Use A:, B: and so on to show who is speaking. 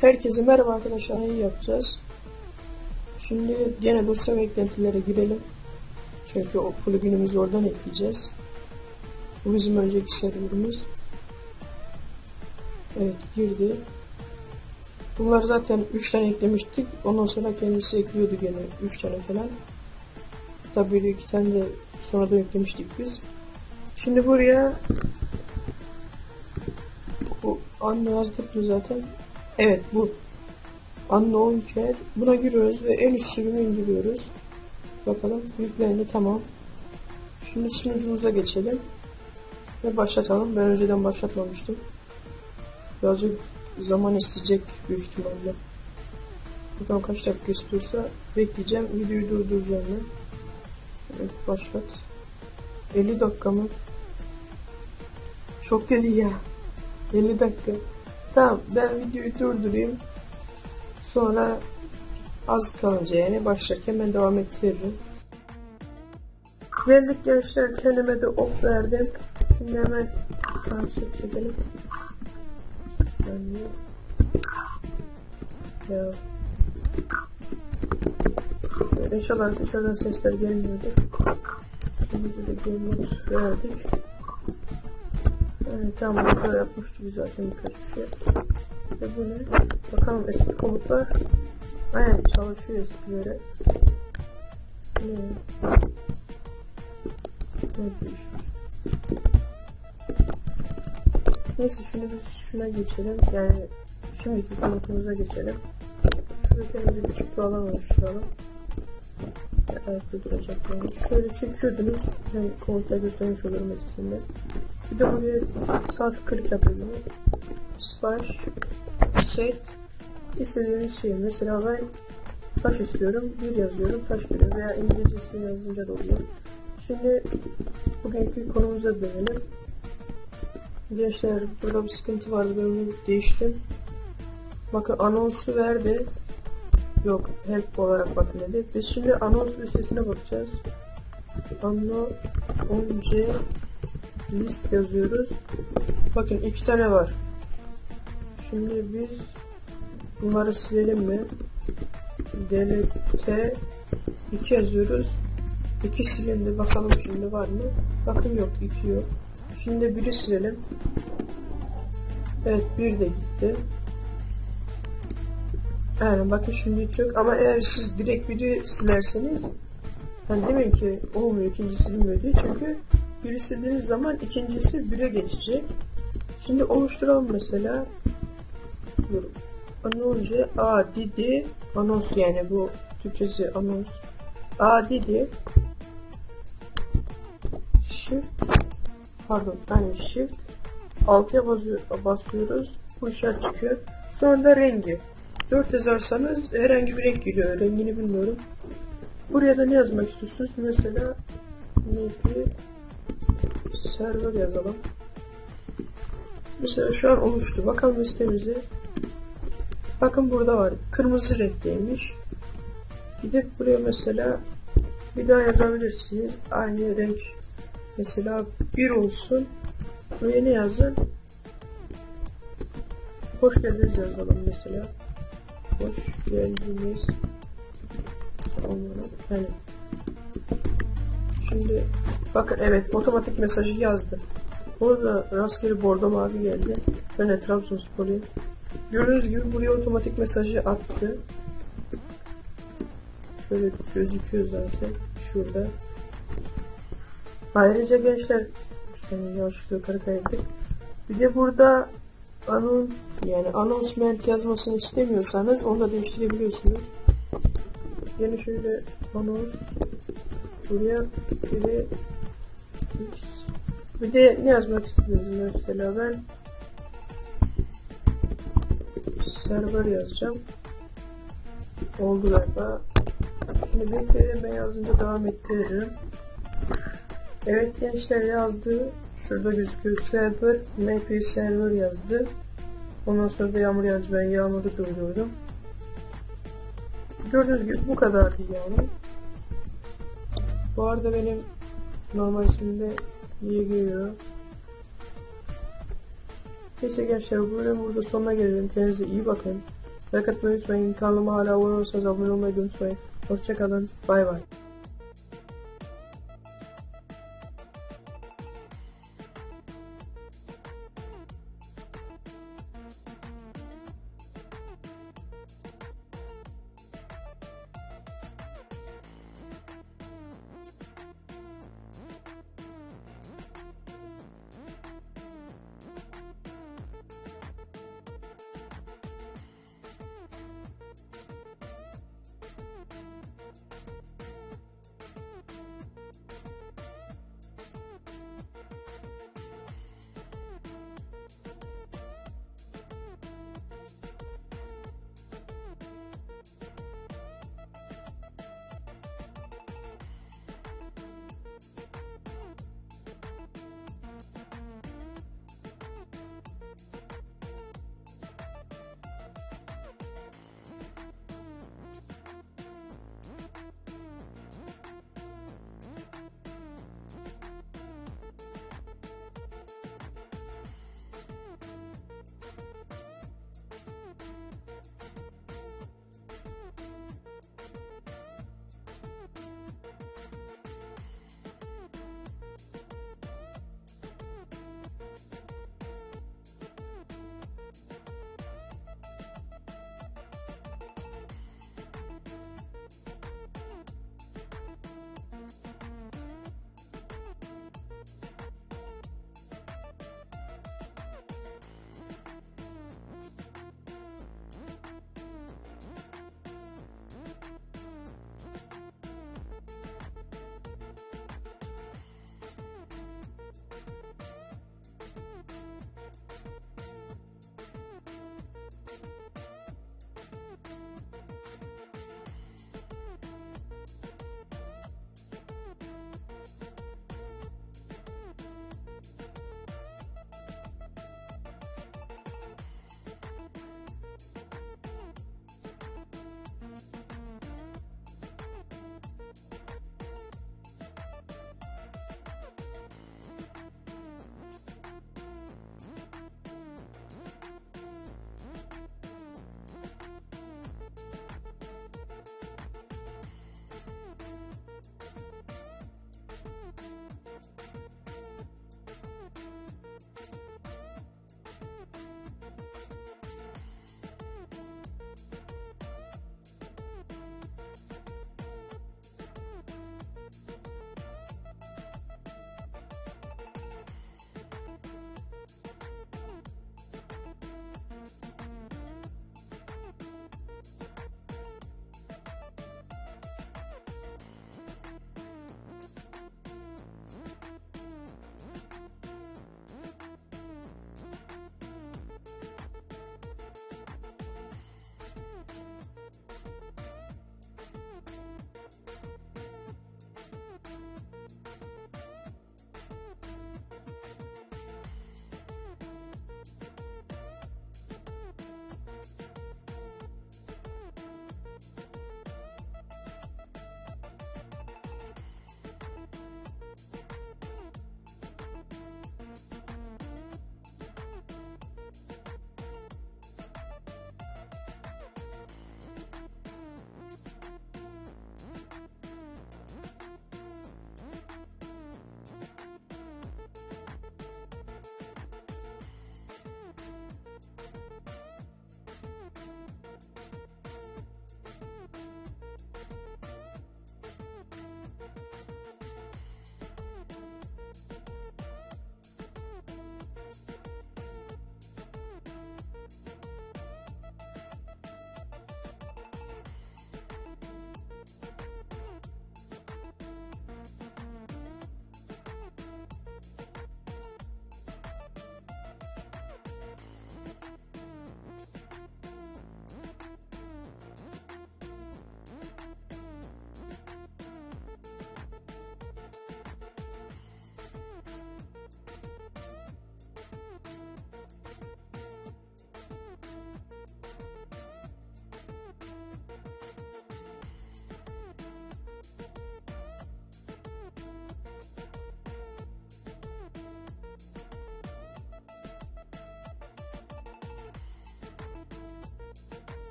A: Herkese merhaba arkadaşlar. İyi yapacağız. Şimdi gene dosya ve eklentilere girelim. Çünkü o pluginimizi oradan ekleyeceğiz. Bu bizim önceki serverımız. Evet girdi. Bunları zaten 3 tane eklemiştik. Ondan sonra kendisi ekliyordu gene 3 tane falan. Tabii bir iki tane de sonradan eklemiştik biz. Şimdi buraya bu anne yazdık zaten? Evet bu. Unknown Care. Buna giriyoruz ve en üst sürümü indiriyoruz. Bakalım yüklendi tamam. Şimdi sunucumuza geçelim. Ve başlatalım. Ben önceden başlatmamıştım. Birazcık zaman isteyecek büyük ihtimalle. Bakalım kaç dakika istiyorsa bekleyeceğim. Videoyu durduracağım ben. Evet başlat. 50 dakika mı? Çok deli ya. 50 dakika. Tamam ben videoyu durdurayım. Sonra az kalınca yani başlarken ben devam ettiririm. Geldik gençler kendime de ok verdim. Şimdi hemen transfer çekelim. Ya inşallah dışarıdan sesler gelmiyordu. Şimdi de gelmiyor. Verdik. Yani tam burada yapmıştık zaten birkaç bir şey. Ve bu ne? Bakalım eski komutlar. Aynen çalışıyor eskileri. Ne? Ne? Neyse şimdi biz şuna geçelim. Yani şimdiki komutumuza geçelim. Şurada kendimize küçük bir alan oluşturalım. Ayakta duracak yani. Şöyle çekiyordunuz. Hem komutları göstermiş olurum eskisinde. Bir de buraya sağ klik yapıyorsunuz. Splash set istediğiniz şey. Mesela ben taş istiyorum. Bir yazıyorum. Taş geliyor. Veya İngilizce ismi yazınca da oluyor. Şimdi bugünkü konumuza dönelim. Gençler burada bir sıkıntı vardı. Ben onu değiştim. Bakın anonsu verdi. Yok help olarak bakın dedi. Biz şimdi anons listesine bakacağız. Anno önce list yazıyoruz. Bakın iki tane var. Şimdi biz bunları silelim mi? Delete 2 yazıyoruz. 2 silindi. Bakalım şimdi var mı? Bakın yok. 2 yok. Şimdi biri silelim. Evet bir de gitti. Yani bakın şimdi hiç yok ama eğer siz direkt biri silerseniz yani demek ki olmuyor ikinci silinmiyor diye çünkü biri sildiğiniz zaman ikincisi bire geçecek. Şimdi oluşturalım mesela. Dur. Anonce A Didi anons yani bu Türkçesi anons. A Didi Shift pardon yani Shift altıya basıyor, basıyoruz. Bu işaret çıkıyor. Sonra da rengi. 4 yazarsanız herhangi bir renk geliyor. Rengini bilmiyorum. Buraya da ne yazmak istiyorsunuz? Mesela neydi? server yazalım. Mesela şu an oluştu. Bakalım listemize. Bakın burada var. Kırmızı renkteymiş. Gidip buraya mesela bir daha yazabilirsiniz. Aynı renk. Mesela bir olsun. Buraya ne yazın? Hoş geldiniz yazalım mesela. Hoş. Onlara. Yani. Şimdi bakın evet otomatik mesajı yazdı. Burada rastgele bordo mavi geldi. Ben de Trabzonspor'uyum. Gördüğünüz gibi buraya otomatik mesajı attı. Şöyle gözüküyor zaten. Şurada. Ayrıca gençler senin yanlışlıkla yukarı kaydık. Bir de burada anons yani announcement yazmasını istemiyorsanız onu da değiştirebiliyorsunuz. Yine şöyle anons buraya bir de bir de ne yazmak istiyorsunuz mesela ben server yazacağım. Oldu galiba. Şimdi bekleyelim ben yazınca devam ettiririm. Evet gençler yazdı. Şurada gözüküyor server. Maple server yazdı. Ondan sonra da yağmur yağınca ben yağmuru durdurdum. Gördüğünüz gibi bu kadardı yani. Bu arada benim normal ismimde YGO. Neyse gençler bu bölüm burada sonuna gelelim. Kendinize iyi bakın. Like atmayı unutmayın. Kanalıma hala abone olursanız abone olmayı unutmayın. Hoşçakalın. Bay bay.